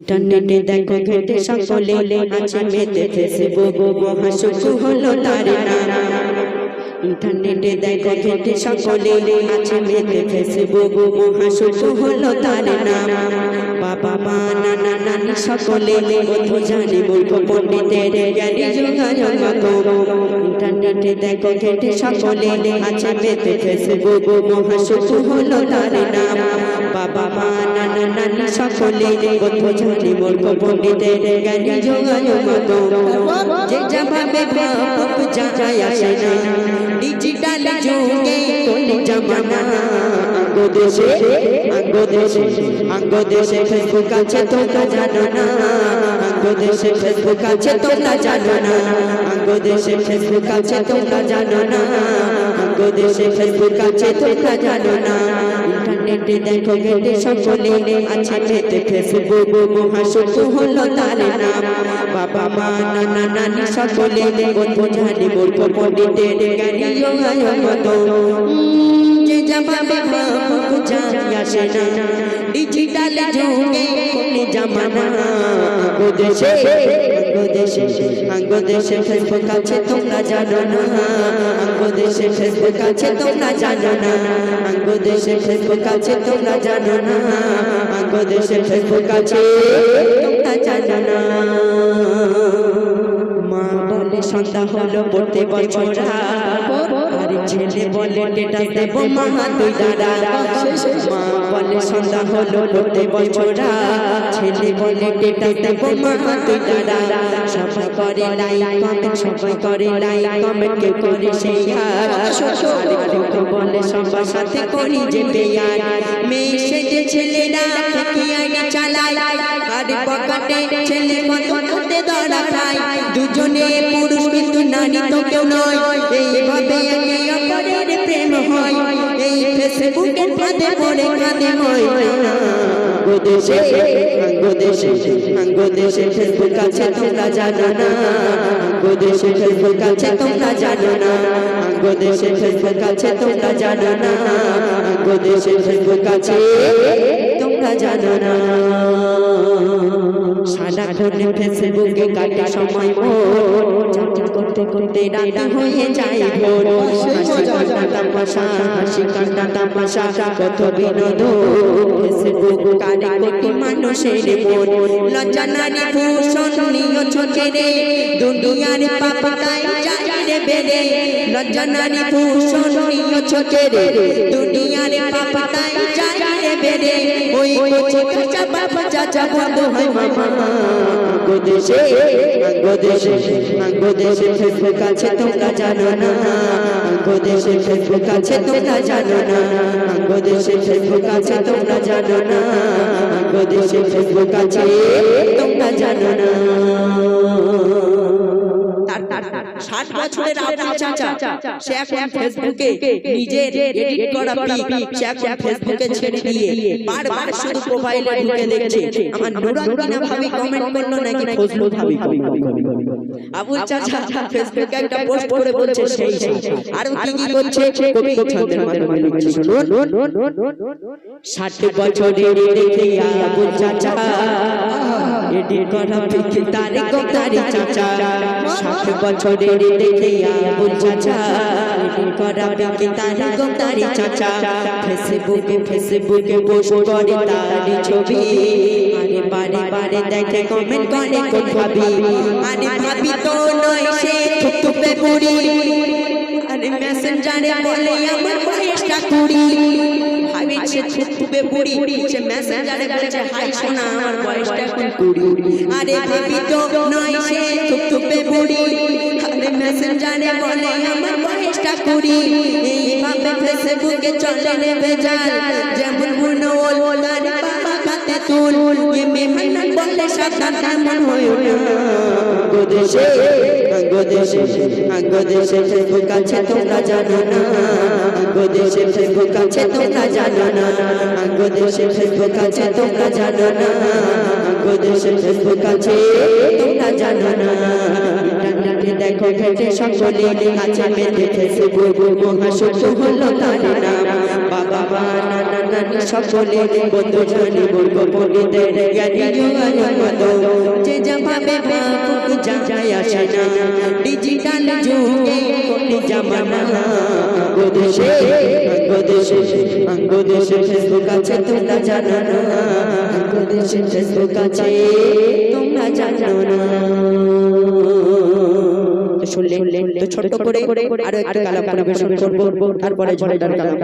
ইন্টারনেটে দেখো ঘেটে সকলে আছে মেতে ফেসবুক মহাসুখ হলো তার ইন্টারনেটে দেখো ঘেটে সকলে আছে মেতে ফেসবুক মহাসুখ হলো তার বাবা, মা, নানা, নানি সকলে বন্ধু জানে। মূর্খ পণ্ডিতের জ্ঞানী যোগাযোগ ইন্টারনেটে দেখো ঘেটে সকলে আছে মেতে ফেসবুক মহাসুখ হলো তার বাবা, মা নানা সকলে বন্ধু জানে মূর্খ জ্ঞানী যোগাযোগ যে যাভাবে ভাবুক যায় আসে না ডিজিটাল যুগে কোন জামানা আঙ্গ দেশে, আঙ্গ ফেসবুক আছে তোমরা জানো না। ফেসবুক আছে তোমরা জানো না। ফেসবুক আছে তোমরা জানো না। ফেসবুক আছে তোমরা জানো না। ইন্টারনেটে দেখো গেটে সকলে আছে মেতে ফেসবুক মহাসুখ হলো তার নাম। বাবা, মা, নানা, নানি সকলে বন্ধু জানি মূর্খ পণ্ডিতের জ্ঞানী যোগাযোগ যে যাবে ভাবুক, জানি আসে না। ডিজিটাল যুগে কোন জামানা। আঙ্গ দেশে আঙ্গ দেশে আঙ্গ দেশে ফেসবুক আছে তোমরা জানো না। আঙ্গ দেশে ফেসবুক আছে তোমরা জানো না। আঙ্গ দেশে ফেসবুক আছে তোমরা জানো না। আঙ্গ দেশে ফেসবুক আছে তোমরা জানো না। মা বলে সন্ধ্যা হলো পড়তে বছরা আর ছেলে বলে টেটা দেব মা তুই দাদা। মা বলে সন্ধ্যা হলো পড়তে বছরা। ছেলে বলে টেটা দেব মা তুই দাদা সবাই করে লাইক কমেন্ট সবাই করে লাইক কমেন্ট কেউ করে সেই বলে সবার সাথে করি যে পেয়ার মেয়ে সেজে ছেলেরা আর ছেলে কত দুজনে পুরুষ কিন্তু নারী তো কেউ নয়। এইভাবে একে অপরের প্রেম হয়। এই ফেসবুকের ফাঁদে পড়ে কাঁদে হয় আঙ্গ দেশে আঙ্গ দেশে আঙ্গ দেশে ফেসবুক আছে তোমরা জানো না। আঙ্গ দেশে ফেসবুক আছে তোমরা জানো না। আঙ্গ দেশে ফেসবুক আছে তোমরা জানো না। আঙ্গ দেশে ফেসবুক আছে তোমরা জানো না। সারাক্ষণ ফেসবুকে কাটে সময় মোর চাকরি করতে করতে রাত হয়ে যায় ভোর। হাসি কান্না তামাশা, হাসি কান্না তামাশা, কত বিনোদ ফেসবুক কারে কোটি মানুষের মন। লজ্জা নারী ভূষণ নিয় ছোটে দুনিয়ার পাপাতায় যায় রে বেড়ে লজ্জা নারী ভূষণ নিয় ছোটে দুনিয়ার পাপাতায় যায় রে বেড়ে ওই কোচি বাবা চাচা বন্ধু হয় মামা আঙ্গ দেশে আঙ্গ দেশে আঙ্গ দেশে ফেসবুক আছে তোমরা জানো না। আঙ্গ দেশে ফেসবুক আছে তোমরা জানো না। আঙ্গ দেশে ফেসবুক আছে তোমরা জানো না। আঙ্গ ফেসবুক আছে তোমরা জানো না। ষাট বছরের আবুল চাচা সে এখন ফেসবুকে নিজের এডিট করা পিক সে এখন ফেসবুকে ছেড়ে দিয়ে বারবার শুধু প্রোফাইলে ঢুকে দেখছে। আমার নুরাঙ্গিনা ভাবি কমেন্ট করল নাকি ফজলু ভাবি আবুল চাচা ফেসবুকে একটা পোস্ট করে বলছে সেই সেই। আর কি কি করছে? কবি ছন্দের মাধ্যমে লিখছে শুনুন ষাট বছরের দেখে আবুল চাচা। এডিট করা পিক তারে তারে চাচা ষাট বছরের দেখে আবুল চাচা এডিট করা পিক তারে গো তারে চাচা ফেসবুকে ফেসবুকে পোস্ট করে তারি ছবি। আরে বারে বারে দেখে কমেন্ট করে কোন ভাবি। আরে ভাবি তো নয় সে থুপথুপে বুড়ি। আরে মেসেঞ্জারে বলে আমার বয়সটা কুড়ি। সে থুপথুপে বুড়ি সে মেসেঞ্জারে বলছে হাই সোনা, আমার বয়সটা এখন কুড়ি। আরে ভাবি তো নয়, সে থুপথুপে বুড়ি আরে মেসেঞ্জারে বলে, আমার বয়সটা কুড়ি। এইভাবে ফেসবুকে চলে রে বেজাল যেমন বুনো ওল বাবা কাতে তুল। মেহমান বলে সাবধান তেমন হয় না আঙ্গ দেশে দেশে ফেসবুক আছে তোমরা জানো না। দেশে ফেসবুক আছে তোমরা জানো না। দেশে ফেসবুক আছে তোমরা জানো না। দেশে ফেসবুক আছে তোমরা জানো না। দেখো ঘেটে সকলে আছে মেতে ফেসবুক মহাসুখ হলো তার নাম। সকলে বন্ধু জানি জ্ঞানী যে যেভাবে ভাবুক আসে না ডিজিটাল যুগে কোটি জামানা। ফেসবুক আছে, তোমরা না। ফেসবুক আছে, তোমরা জানো না। শুনলেন তো ছোট্ট করে আরও একটা কালাম পরিবেশন করব, তারপরে ঝড়ের কালাম